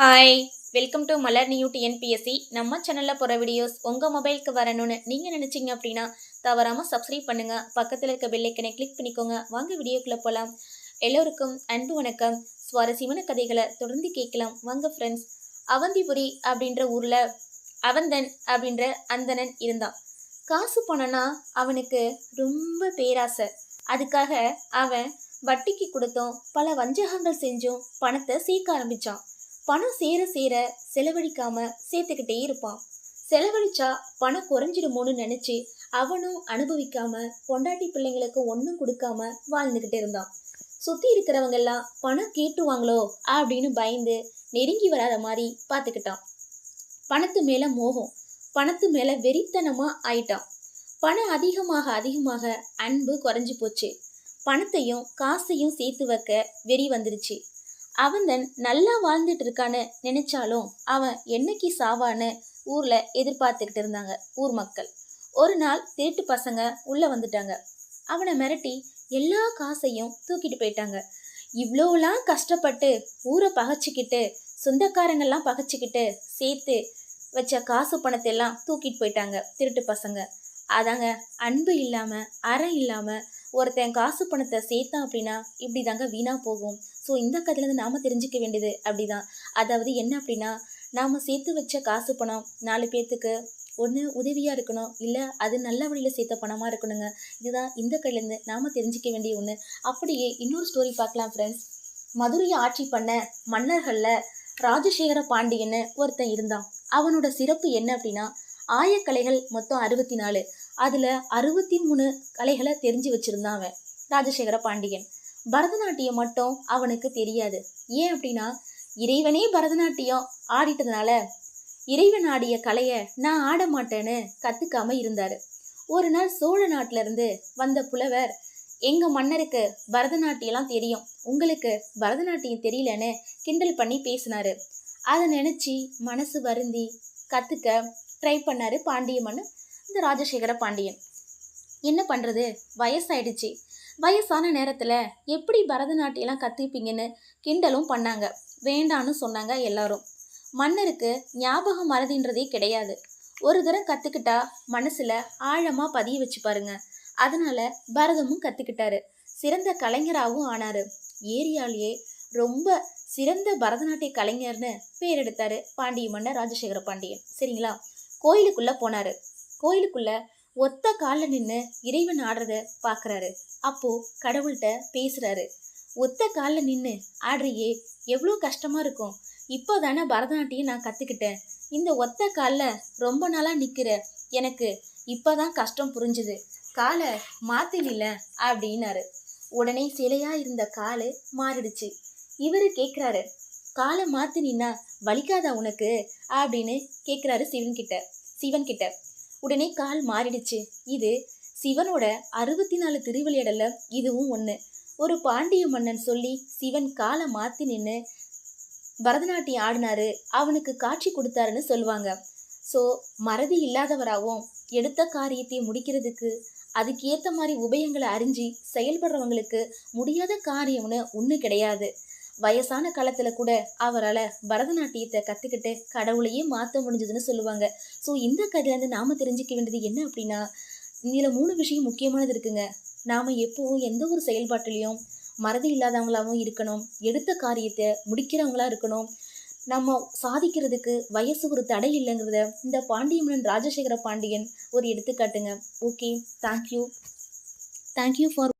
Hi welcome to Malar new TNPSC நம்ம சேனலில் போகிற வீடியோஸ் உங்கள் மொபைலுக்கு வரணும்னு நீங்கள் நினச்சிங்க அப்படின்னா தவறாமல் சப்ஸ்கிரைப் பண்ணுங்கள் பக்கத்தில் இருக்க பெல்லைக்கனை கிளிக் பண்ணிக்கோங்க. வாங்க வீடியோக்குள்ளே போகலாம் எல்லோருக்கும் அன்பு வணக்கம். சுவாரஸ்யமான கதைகளை தொடர்ந்து கேட்கலாம். வாங்க ஃப்ரெண்ட்ஸ் அவந்திபுரி அப்படின்ற ஊரில் அவந்தன் அப்படின்ற அந்தணன் இருந்தான். காசு போனோன்னா அவனுக்கு ரொம்ப பேராசை. அதுக்காக அவன் வட்டிக்கு கொடுத்தும். பல வஞ்சகங்கள் செஞ்சும் பணத்தை சேர்க்க ஆரம்பிச்சான். பணம் சேர சேர செலவழிக்காம சேர்த்துக்கிட்டே இருப்பான். செலவழிச்சா பணம் குறைஞ்சிடுமோன்னு நினச்சி அவனும் அனுபவிக்காம பொண்டாட்டி பிள்ளைங்களுக்கு ஒன்றும் கொடுக்காம வாழ்ந்துக்கிட்டு இருந்தான். சுற்றி இருக்கிறவங்க எல்லாம் பணம் கேட்டுவாங்களோ அப்படின்னு பயந்து நெருங்கி வராத மாதிரி பார்த்துக்கிட்டான். பணத்து மேலே மோகம் பணத்து மேலே வெறித்தனமாக ஆயிட்டான். பணம் அதிகமாக அதிகமாக அன்பு குறைஞ்சு போச்சு. பணத்தையும் காசையும் சேர்த்து வைக்க வெறி வந்துருச்சு. அவந்தன் நல்லா வாழ்ந்துட்டு இருக்கான்னு நினைச்சாலும் அவன் என்னைக்கு சாவான்னு ஊர்ல எதிர்பார்த்துக்கிட்டு இருந்தாங்க ஊர் மக்கள். ஒரு நாள் திருட்டு பசங்க உள்ள வந்துட்டாங்க. அவனை மிரட்டி எல்லா காசையும் தூக்கிட்டு போயிட்டாங்க. இவ்வளோலாம் கஷ்டப்பட்டு ஊரை பகைச்சிக்கிட்டு சொந்தக்காரங்கெல்லாம் பகைச்சிக்கிட்டு சேர்த்து வச்ச காசு பணத்தை எல்லாம் தூக்கிட்டு போயிட்டாங்க திருட்டு பசங்க. அதாங்க அன்பு இல்லாமல் அறம் இல்லாமல் ஒருத்தன் காசு பணத்தை சேர்த்தான் அப்படின்னா இப்படி தாங்க வீணாக போகும். ஸோ இந்த கதையிலேருந்து நாம் தெரிஞ்சுக்க வேண்டியது அப்படிதான். அதாவது என்ன அப்படின்னா நாம் சேர்த்து வச்ச காசு பணம் நாலு பேர்த்துக்கு ஒன்று உதவியாக இருக்கணும் இல்லை அது நல்ல வழியில் சேர்த்த பணமாக இருக்கணுங்க. இதுதான் இந்த கதையிலேருந்து நாம் தெரிஞ்சிக்க வேண்டிய ஒன்று அப்படியே இன்னொரு ஸ்டோரி பார்க்கலாம் ஃப்ரெண்ட்ஸ் மதுரையை ஆட்சி பண்ண மன்னர்களில் ராஜசேகர பாண்டியன்னு ஒருத்தன் இருந்தான். அவனோட சிறப்பு என்ன அப்படின்னா ஆயக்கலைகள் மொத்தம் அறுபத்தி நாலு. அதில் அறுபத்தி மூணு கலைகளை தெரிஞ்சு வச்சுருந்தான் அவன் ராஜசேகர பாண்டியன். பரதநாட்டியம் மட்டும் அவனுக்கு தெரியாது. ஏன் அப்படின்னா இறைவனே பரதநாட்டியம் ஆடிட்டதுனால இறைவன் ஆடிய கலையை நான் ஆட மாட்டேன்னு கற்றுக்காம இருந்தார். ஒரு நாள் சோழ நாட்டிலேருந்து வந்த புலவர் எங்கள் மன்னருக்கு பரதநாட்டியம்லாம் தெரியும். உங்களுக்கு பரதநாட்டியம் தெரியலன்னு கிண்டல் பண்ணி பேசினார். அதை நினச்சி மனசு வருந்தி கற்றுக்க ட்ரை பண்ணார் பாண்டிய மன்னன் இந்த ராஜசேகர பாண்டியன். என்ன பண்ணுறது வயசாயிடுச்சு. வயசான நேரத்தில் எப்படி பரதநாட்டியெல்லாம் கற்றுப்பீங்கன்னு கிண்டலும் பண்ணாங்க. வேண்டான்னு சொன்னாங்க எல்லாரும். மன்னருக்கு ஞாபகம் மறதின்றதே கிடையாது. ஒரு தரம் கற்றுக்கிட்டா மனசில் ஆழமாக பதிய வச்சு பாருங்க. அதனால் பரதமும் கற்றுக்கிட்டாரு சிறந்த கலைஞராகவும் ஆனார். ஏரியாலேயே ரொம்ப சிறந்த பரதநாட்டிய கலைஞர்னு பேர் எடுத்தார் பாண்டிய மன்னர் ராஜசேகர பாண்டியன். சரிங்களா? கோயிலுக்குள்ளே போனார். கோயிலுக்குள்ள ஒத்த காலில் நின்று இறைவன் ஆடுறத பார்க்குறாரு அப்போ கடவுள்கிட்ட பேசுறாரு. ஒத்த காலில் நின்று ஆடுறியே எவ்வளோ கஷ்டமாக இருக்கும். இப்போ தானே பரதநாட்டியம் நான் கற்றுக்கிட்டேன் இந்த ஒத்த காலில் ரொம்ப நாளாக நிற்கிற எனக்கு இப்போ தான் கஷ்டம் புரிஞ்சுது. காலை மாத்தினில அப்படின்னாரு. உடனே சிலையாக இருந்த காலு மாறிடுச்சு. இவர் கேட்குறாரு காலை மாற்றினா வலிக்காதா உனக்கு? அப்படின்னு கேட்குறாரு சிவன் சிவன்கிட்ட சிவன் உடனே கால் மாறிடுச்சு. இது சிவனோட அறுபத்தி நாலு திருவிளையாடல இதுவும் ஒன்று ஒரு பாண்டிய மன்னன் சொல்லி சிவன் காலை மாற்றி நின்று பரதநாட்டியம் ஆடினாரு. அவனுக்கு காட்சி கொடுத்தாருன்னு சொல்லுவாங்க. ஸோ மறதி இல்லாதவராகவும் எடுத்த காரியத்தை முடிக்கிறதுக்கு அதுக்கேற்ற மாதிரி உபயங்களை அறிஞ்சு செயல்படுறவங்களுக்கு முடியாத காரியம்னு ஒன்று கிடையாது. வயசான காலத்தில் கூட அவரால் பரதநாட்டியத்தை கற்றுக்கிட்டு கடவுளையே மாற்ற முடிஞ்சதுன்னு சொல்லுவாங்க. ஸோ இந்த கதையிலேருந்து நாம் தெரிஞ்சுக்க வேண்டியது என்ன அப்படின்னா இதில் மூணு விஷயம் முக்கியமானது இருக்குங்க. நாம் எப்போவும் எந்த ஒரு செயல்பாட்டிலையும் மறதி இல்லாதவங்களாகவும் இருக்கணும். எடுத்த காரியத்தை முடிக்கிறவங்களா இருக்கணும். நம்ம சாதிக்கிறதுக்கு வயசு ஒரு தடை இல்லைங்கிறத இந்த பாண்டியமன்னன் ராஜசேகர பாண்டியன் ஒரு எடுத்துக்காட்டுங்க. Okay thank you thank you for